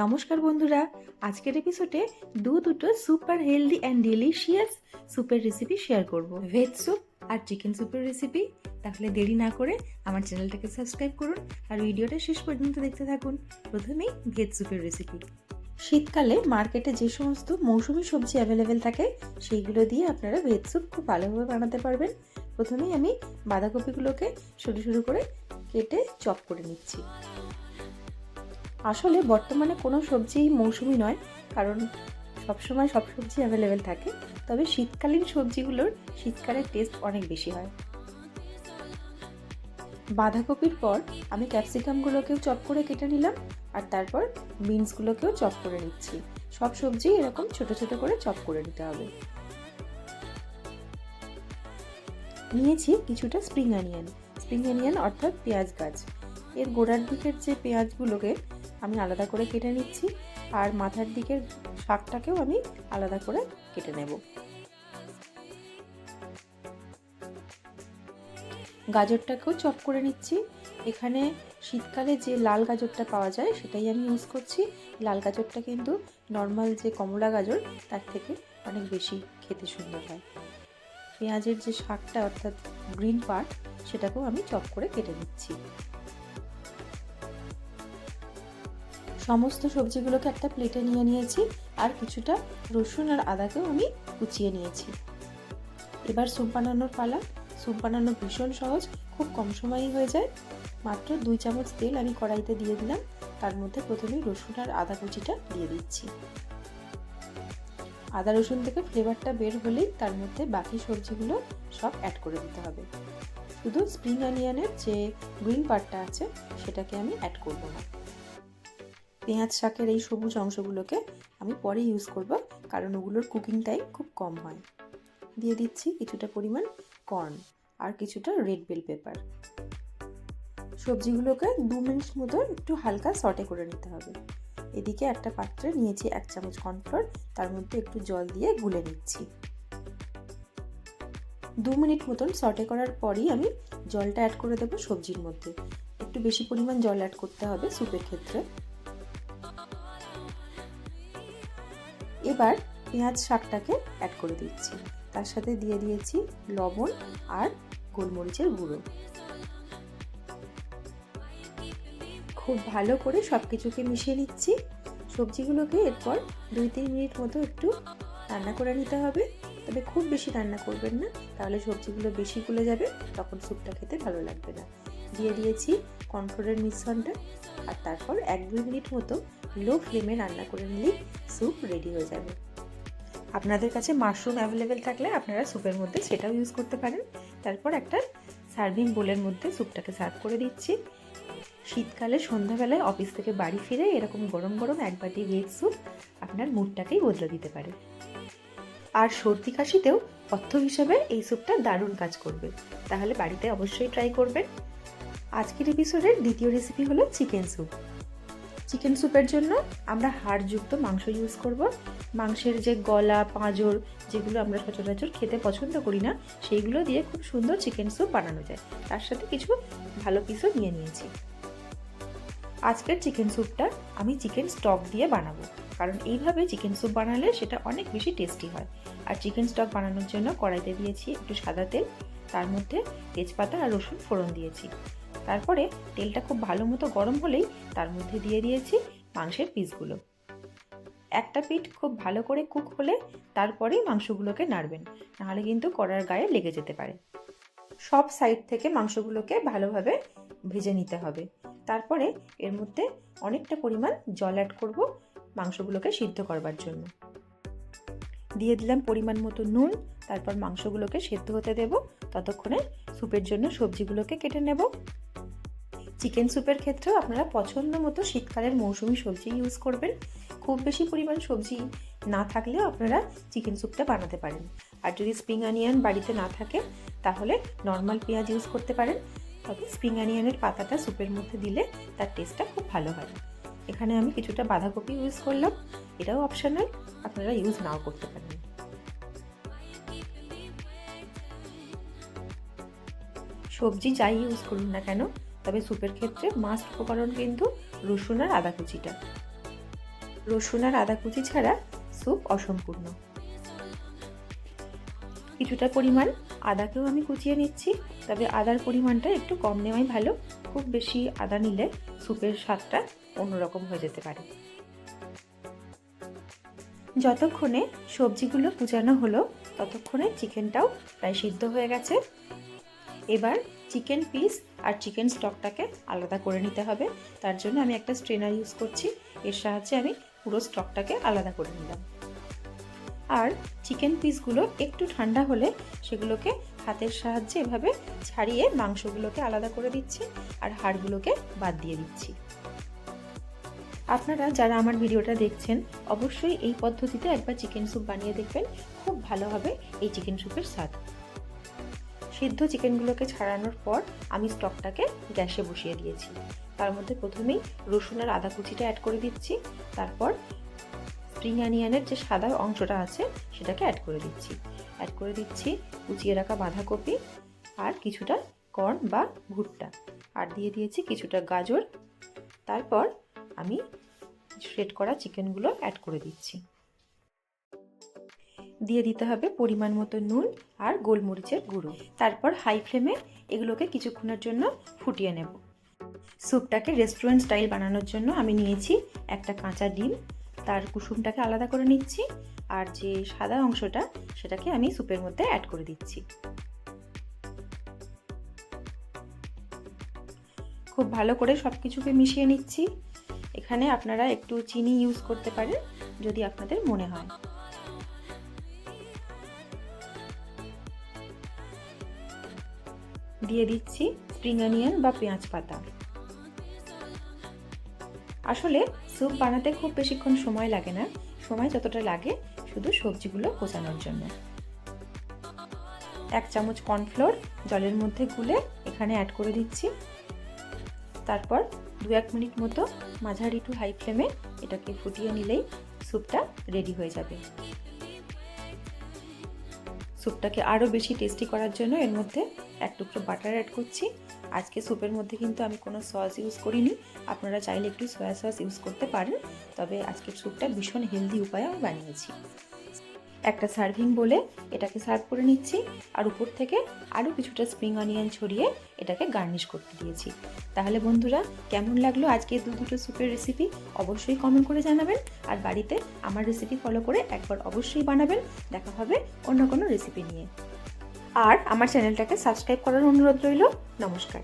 নমস্কার বন্ধুরা, আজকের এপিসোডে দু দুটো সুপার হেলদি অ্যান্ড ডিলিশিয়াস স্যুপের রেসিপি শেয়ার করব। ভেজ স্যুপ আর চিকেন স্যুপের রেসিপি তাহলে দেরি না করে আমার চ্যানেলটাকে সাবস্ক্রাইব করুন আর ভিডিওটা শেষ পর্যন্ত দেখতে থাকুন। প্রথমেই ভেজ স্যুপের রেসিপি শীতকালে মার্কেটে যে সমস্ত মৌসুমি সবজি অ্যাভেলেবেল থাকে, সেইগুলো দিয়ে আপনারা ভেজ স্যুপ খুব ভালোভাবে বানাতে পারবেন। প্রথমেই আমি বাঁধাকপিগুলোকে সরু সরু করে কেটে চপ করে নিচ্ছি। আসলে বর্তমানে কোনো সবজিই মৌসুমি নয়, কারণ সবসময় সব সবজি অ্যাভেলেবেল থাকে। তবে শীতকালীন সবজিগুলোর শীতকালের টেস্ট অনেক বেশি হয়। বাঁধাকপির পর আমি ক্যাপসিকামগুলোকেও চপ করে কেটে নিলাম, আর তারপর বিনসগুলোকেও চপ করে নিচ্ছি। সব সবজি এরকম ছোট ছোট করে চপ করে নিতে হবে। নিয়েছি কিছুটা স্প্রিং অনিয়ন। স্প্রিং অনিয়ন অর্থাৎ পেঁয়াজ গাছ। এর গোড়ার দিকের যে পেঁয়াজগুলোকে আমি আলাদা করে কেটে নিচ্ছি আর মাথার দিকের শাকটাকেও আমি আলাদা করে কেটে নেব। গাজরটাকেও চপ করে নিচ্ছি। এখানে শীতকালে যে লাল গাজরটা পাওয়া যায় সেটাই আমি ইউজ করছি। লাল গাজরটা কিন্তু নর্মাল যে কমলা গাজর তার থেকে অনেক বেশি খেতে সুন্দর হয়। পেঁয়াজের যে শাকটা অর্থাৎ গ্রিন পার্ট সেটাকেও আমি চপ করে কেটে নিচ্ছি। সমস্ত সবজিগুলোকে একটা প্লেটে নিয়ে নিয়েছি, আর কিছুটা রসুন আর আদাকেও আমি কুচিয়ে নিয়েছি। এবার স্যুপ বানানোর পালা। স্যুপ বানানো ভীষণ সহজ, খুব কম সময়ই হয়ে যায়। মাত্র দুই চামচ তেল আমি কড়াইতে দিয়ে দিলাম। তার মধ্যে প্রথমেই রসুন আর আদা কুচিটা দিয়ে দিচ্ছি। আদা রসুন থেকে ফ্লেভারটা বের হলেই তার মধ্যে বাকি সবজিগুলো সব অ্যাড করে দিতে হবে। শুধু স্প্রিং অনিয়নের যে গ্রিন পার্টটা আছে, সেটাকে আমি অ্যাড করব না। পেঁয়াজ শাকের এই সবুজ অংশগুলোকে আমি পরে ইউজ করব, কারণ ওগুলোর কুকিং টাইম খুব কম হয়। দিয়ে দিচ্ছি কিছুটা পরিমাণ কর্ন আর কিছুটা রেড বেল পেপার সবজিগুলোকে দু মিনিট মতো একটু হালকা সটে করে নিতে হবে। এদিকে একটা পাত্রে নিয়েছি এক চামচ কর্নফ্লোর তার মধ্যে একটু জল দিয়ে গুলে নিচ্ছি। দু মিনিট মতন সটে করার পরই আমি জলটা অ্যাড করে দেবো সবজির মধ্যে। একটু বেশি পরিমাণ জল অ্যাড করতে হবে স্যুপের ক্ষেত্রে। এবার পেঁয়াজ শাকটাকে অ্যাড করে দিচ্ছি। তার সাথে দিয়ে দিয়েছি লবণ আর গোলমরিচের গুঁড়ো। খুব ভালো করে সব কিছুকে মিশিয়ে নিচ্ছি। সবজিগুলোকে এরপর দুই তিন মিনিট মতো একটু রান্না করে নিতে হবে। তবে খুব বেশি রান্না করবেন না, তাহলে সবজিগুলো বেশি গুলে যাবে, তখন স্যুপটা খেতে ভালো লাগবে না। দিয়ে দিয়েছি কর্নফ্লোরের মিশ্রণটা। আর তারপর এক দুই মিনিট মতো লো ফ্লেমে রান্না করে নিলেই স্যুপ রেডি হয়ে যাবে। আপনাদের কাছে মাশরুম অ্যাভেলেবেল থাকলে আপনারা স্যুপের মধ্যে সেটাও ইউজ করতে পারেন। তারপর একটা সার্ভিং বোলের মধ্যে স্যুপটাকে সার্ভ করে দিচ্ছি। শীতকালে সন্ধ্যাবেলায় অফিস থেকে বাড়ি ফিরে এরকম গরম গরম এক বাটি ভেজ স্যুপ আপনার মুডটাকেই বদলে দিতে পারে। আর সর্দি কাশিতেও অর্থ হিসাবে এই স্যুপটা দারুণ কাজ করবে। তাহলে বাড়িতে অবশ্যই ট্রাই করবেন। আজকের এপিসোডের দ্বিতীয় রেসিপি হলো চিকেন স্যুপ চিকেন স্যুপের জন্য আমরা হাড়যুক্ত মাংস ইউজ করব। মাংসের যে গলা, পাঁজর যেগুলো আমরা সচরাচর খেতে পছন্দ করি না, সেইগুলো দিয়ে খুব সুন্দর চিকেন স্যুপ বানানো যায়। তার সাথে কিছু ভালো পিসও নিয়ে নিয়েছি। আজকের চিকেন স্যুপটা আমি চিকেন স্টক দিয়ে বানাবো। কারণ এইভাবে চিকেন স্যুপ বানালে সেটা অনেক বেশি টেস্টি হয়। আর চিকেন স্টক বানানোর জন্য কড়াইতে দিয়েছি একটু সাদা তেল, তার মধ্যে তেজপাতা আর রসুন ফোড়ন দিয়েছি। তারপরে তেলটা খুব ভালো মতো গরম হলেই তার মধ্যে দিয়ে দিয়েছি মাংসের পিসগুলো। একটা পিঠ খুব ভালো করে কুক হলে তারপরেই মাংসগুলোকে নাড়বেন, নাহলে কিন্তু কড়ার গায়ে লেগে যেতে পারে। সব সাইড থেকে মাংসগুলোকে ভালোভাবে ভেজে নিতে হবে। তারপরে এর মধ্যে অনেকটা পরিমাণ জল অ্যাড করব মাংসগুলোকে সিদ্ধ করবার জন্য। দিয়ে দিলাম পরিমাণ মতো নুন, তারপর মাংসগুলোকে সেদ্ধ হতে দেব। ততক্ষণে স্যুপের জন্য সবজিগুলোকে কেটে নেব। চিকেন স্যুপের ক্ষেত্রেও আপনারা পছন্দ মতো শীতকালের মৌসুমি সবজি ইউজ করবেন। খুব বেশি পরিমাণ সবজি না থাকলেও আপনারা চিকেন স্যুপটা বানাতে পারেন। আর যদি স্প্রিং অনিয়ন বাড়িতে না থাকে, তাহলে নর্মাল পেঁয়াজ ইউজ করতে পারেন। তবে স্প্রিং অনিয়নের পাতাটা স্যুপের মধ্যে দিলে তার টেস্টটা খুব ভালো হয়। এখানে আমি কিছুটা বাঁধাকপি ইউজ করলাম। এটাও অপশনাল আপনারা ইউজ নাও করতে পারেন। সবজি যাই ইউজ করুন না কেন তবে স্যুপের ক্ষেত্রে মাস্ট উপকরণ কিন্তু রসুন আর আদা কুচিটা। রসুন আর আদা কুচি ছাড়া স্যুপ অসম্পূর্ণ। কিছুটা পরিমাণ আদাকেও আমি কুচিয়ে নিচ্ছি, তবে আদার পরিমাণটা একটু কম নেওয়াই ভালো, খুব বেশি আদা নিলে স্যুপের স্বাদটা অন্যরকম হয়ে যেতে পারে। যতক্ষণে সবজিগুলো কুচানো হলো, ততক্ষণে চিকেনটাও প্রায় সিদ্ধ হয়ে গেছে। এবার চিকেন পিস আর চিকেন স্টকটাকে আলাদা করে নিতে হবে। তার জন্য আমি একটা স্ট্রেনার ইউজ করছি। এর সাহায্যে আমি পুরো স্টকটাকে আলাদা করে নিলাম। আর চিকেন পিসগুলো একটু ঠান্ডা হলে সেগুলোকে হাতের সাহায্যে এভাবে ছাড়িয়ে মাংসগুলোকে আলাদা করে দিচ্ছি আর হাড়গুলোকে বাদ দিয়ে দিচ্ছি। আপনারা যারা আমার ভিডিওটা দেখছেন, অবশ্যই এই পদ্ধতিতে একবার চিকেন স্যুপ বানিয়ে দেখবেন। খুব ভালো হবে এই চিকেন স্যুপের স্বাদ। সিদ্ধ চিকেনগুলোকে ছাড়ানোর পর আমি স্টকটাকে গ্যাসে বসিয়ে দিয়েছি। তার মধ্যে প্রথমেই রসুন আর আদা কুচিটা অ্যাড করে দিচ্ছি। তারপর স্প্রিং অনিয়নের যে সাদা অংশটা আছে, সেটাকে অ্যাড করে দিচ্ছি। অ্যাড করে দিচ্ছি কুচিয়ে রাখা বাঁধাকপি আর কিছুটা কর্ন বা ভুট্টা। আর দিয়ে দিয়েছি কিছুটা গাজর। তারপর আমি শ্রেড করা চিকেনগুলো অ্যাড করে দিচ্ছি। দিয়ে দিতে হবে পরিমাণ মতো নুন আর গোলমরিচের গুঁড়ো। তারপর হাই ফ্লেমে এগুলোকে কিছুক্ষণের জন্য ফুটিয়ে নেব। স্যুপটাকে রেস্টুরেন্ট স্টাইল বানানোর জন্য আমি নিয়েছি একটা কাঁচা ডিম। তার কুসুমটাকে আলাদা করে নিচ্ছি আর যে সাদা অংশটা সেটাকে আমি স্যুপের মধ্যে অ্যাড করে দিচ্ছি। খুব ভালো করে সব কিছুকে মিশিয়ে নিচ্ছি। এখানে আপনারা একটু চিনি ইউজ করতে পারেন যদি আপনাদের মনে হয়। দিয়ে দিচ্ছি স্প্রিং অনিয়ন বা পেঁয়াজ পাতা। আসলে স্যুপ বানাতে খুব বেশিক্ষণ সময় লাগে না। সময় যতটা লাগে শুধু সবজিগুলো কোচানোর জন্য। এক চামচ কর্নফ্লোর জলের মধ্যে গুলে এখানে অ্যাড করে দিচ্ছি। তারপর দু এক মিনিট মতো মাঝারি টু হাই ফ্লেমে এটাকে ফুটিয়ে নিলেই স্যুপটা রেডি হয়ে যাবে। স্যুপটাকে আরও বেশি টেস্টি করার জন্য এর মধ্যে এক টুকরো বাটার অ্যাড করছি। আজকে স্যুপের মধ্যে কিন্তু আমি কোনো সস ইউজ করিনি। আপনারা চাইলে একটু সয়া সস ইউজ করতে পারেন। তবে আজকের স্যুপটা ভীষণ হেলদি উপায়ে আমি বানিয়েছি। একটা সার্ভিং বলে এটাকে সার্ভ করে নিচ্ছি। আর উপর থেকে আরও কিছুটা স্প্রিং অনিয়ন ছড়িয়ে এটাকে গার্নিশ করতে দিয়েছি। তাহলে বন্ধুরা, কেমন লাগল আজকে দু দুটো স্যুপের রেসিপি অবশ্যই কমেন্ট করে জানাবেন। আর বাড়িতে আমার রেসিপি ফলো করে একবার অবশ্যই বানাবেন। দেখা হবে অন্য কোনো রেসিপি নিয়ে। আর আমার চ্যানেলটাকে সাবস্ক্রাইব করার অনুরোধ রইল। নমস্কার।